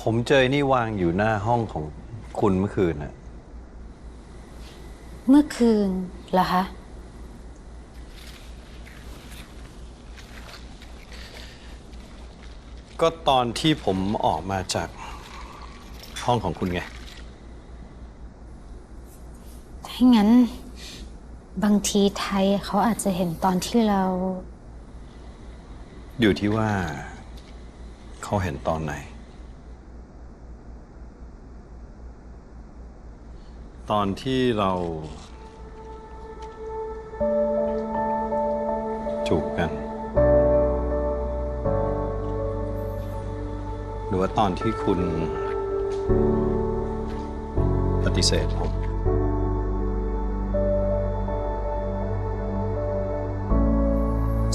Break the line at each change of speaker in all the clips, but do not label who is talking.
ผมเจอไอ้นี่วางอยู่หน้าห้องของคุณเมื่อคืนน่ะ
เมื่อคืนเหรอคะ
ก็ตอนที่ผมออกมาจากห้องของคุณไง
ถ้างั้น บางทีไทยเขาอาจจะเห็นตอนที่เรา
อยู่ที่ว่า เขาเห็นตอนไหน ตอนที่เราจูบกัน หรือว่าตอนที่คุณปฏิเสธผม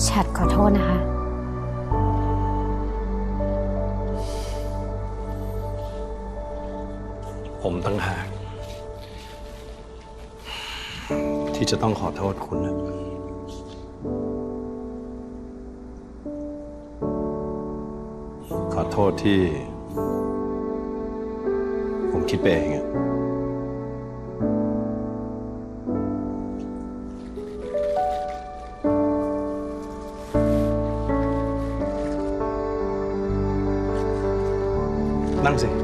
ฉัดขอโทษนะคะ
ผมตั้งหาก ที่จะต้องขอโทษคุณนะขอโทษที่ ผมคิดไปเองอะนั่งสิ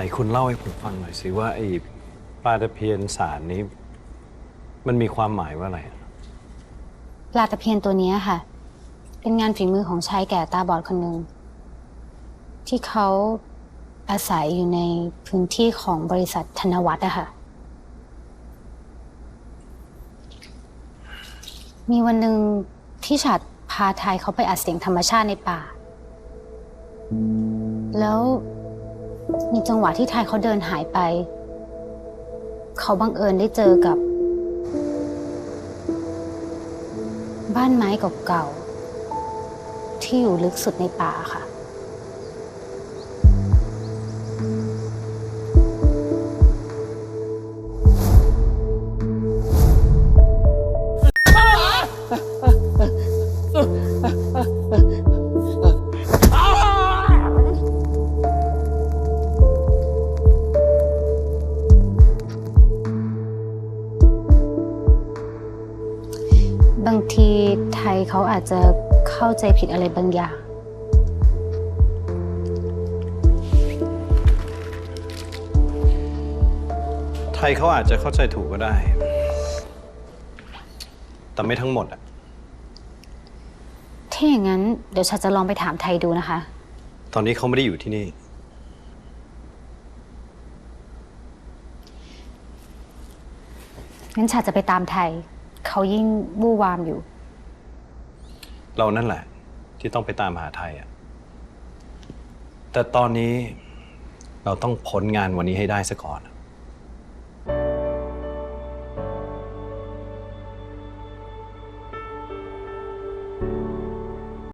นคุณเล่าให้ผมฟังหน่อยสิว่าไอ้ปลาตะเพียนสารนี้ มันมีความหมายว่าอะไรอะ
ปลาตะเพียนตัวเนี้ยค่ะ เป็นงานฝีมือของชายแก่ตาบอดคนหนึ่งที่เขาอาศัยอยู่ในพื้นที่ของบริษัทธนวัฒน์อะค่ะ มีวันหนึ่งที่ฉัดพาไทยเขาไปอัดเสียงธรรมชาติในป่า แล้ว ในจังหวะที่ไทยเขาเดินหายไป เขาบังเอิญได้เจอกับ บ้านไม้เก่าๆที่อยู่ลึกสุดในป่าค่ะ บางทีไทยเขาอาจจะเข้าใจผิดอะไรบางอย่าง
ไทยเขาอาจจะเข้าใจถูกก็ได้ แต่ไม่ทั้งหมดอะ
ถ้าอย่างนั้นเดี๋ยวฉันจะลองไปถามไทยดูนะคะ
ตอนนี้เขาไม่ได้อยู่ที่นี่
งั้นฉันจะไปตามไทย เขายิ่งวู่วามอยู่
เรานั่นแหละ ที่ต้องไปตามหาไทยอะแต่ตอนนี้เราต้องพ้นงานวันนี้ให้ได้ซะก่อนอะ